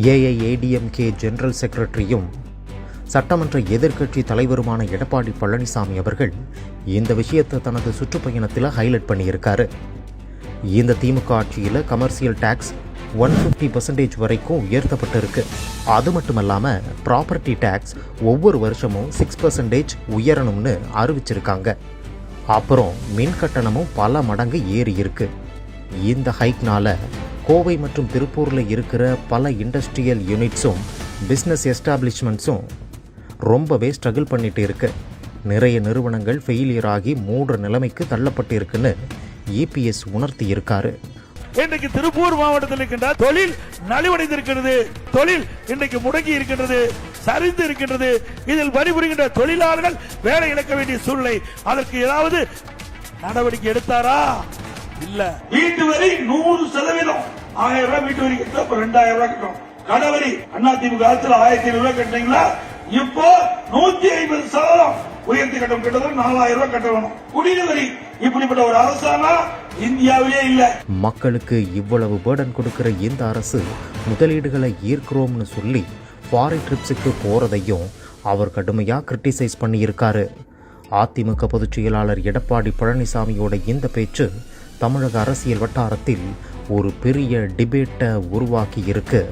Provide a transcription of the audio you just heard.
AIADMK general செக்ரட்டரியும் சட்டமன்ற எதிர்க்கட்சி தலைவருமான எடப்பாடி பழனிசாமி அவர்கள் இந்த விஷயத்தை தனது சுற்றுப்பயணத்தில் ஹைலைட் பண்ணியிருக்காரு. இந்த திமுக ஆட்சியில் commercial tax one fifty percentage வரைக்கும் உயர்த்தப்பட்டிருக்கு. அது மட்டும் இல்லாமல் ப்ராப்பர்ட்டி டேக்ஸ் ஒவ்வொரு வருஷமும் சிக்ஸ் பர்சன்டேஜ் உயரணும்னு அறிவிச்சிருக்காங்க. அப்புறம் மின் கட்டணமும் பல மடங்கு ஏறி இருக்கு இந்த ஹைக்னால கோவை மற்றும் திருப்பூரில் இருக்கிற பல இண்டஸ்ட்ரியல் யூனிட்ஸும் பிஸ்னஸ் எஸ்டாப்ளிஷ்மெண்ட்ஸும் ரொம்பவே ஸ்ட்ரகிள் பண்ணிட்டு இருக்கு. நிறைய நிறுவனங்கள் ஃபெயிலியர் ஆகி மூடுற நிலைமைக்கு தள்ளப்பட்டு இருக்குன்னு இபிஎஸ் உணர்த்தி இருக்காரு. இன்றைக்கு திருப்பூர் மாவட்டத்தில் இருக்கின்ற தொழில் நலிவடைந்திருக்கிறது. தொழில் இன்றைக்கு முடங்கி இருக்கின்றது சரிந்து இருக்கின்றது. இதில் பணிபுரிகின்ற தொழிலாளர்கள் வேலை இழக்க வேண்டிய சூழ்நிலை. அதற்கு ஏதாவது நடவடிக்கை எடுத்தாரா? இல்ல. வீட்டு வரி நூறு சதவீதம். ஆயிரம் ரூபாய் வீட்டு வரி கட்டணும் அப்ப ரெண்டாயிரம் ரூபாய் கட்டணும் கடவரி அதிமுக ஆட்சியில் ஆயிரத்தி ஐநூறு ரூபாய் கட்டினீங்களா? இப்போ நூத்தி ஐம்பது சதவீதம். உயர்த்தி கட்டணம் கட்டணும் நாலாயிரம் ரூபாய் கட்டணும் குடிநீர் வரி இப்படிப்பட்ட ஒரு அரசாங்கம் இந்தியாவிலே இல்ல. மக்களுக்கு இவ்வளவு பேர்டன் கொடுக்கிற இந்த அரசு முதலீடுகளை ஈர்க்கிறோம்னு சொல்லி ஃபாரின் ட்ரிப்ஸுக்கு போகிறதையும் அவர் கடுமையாக கிரிட்டிசைஸ் பண்ணியிருக்காரு. அதிமுக பொதுச் செயலாளர் எடப்பாடி பழனிசாமியோட இந்த பேச்சு தமிழக அரசியல் வட்டாரத்தில் ஒரு பெரிய டிபேட்டை உருவாக்கி இருக்கு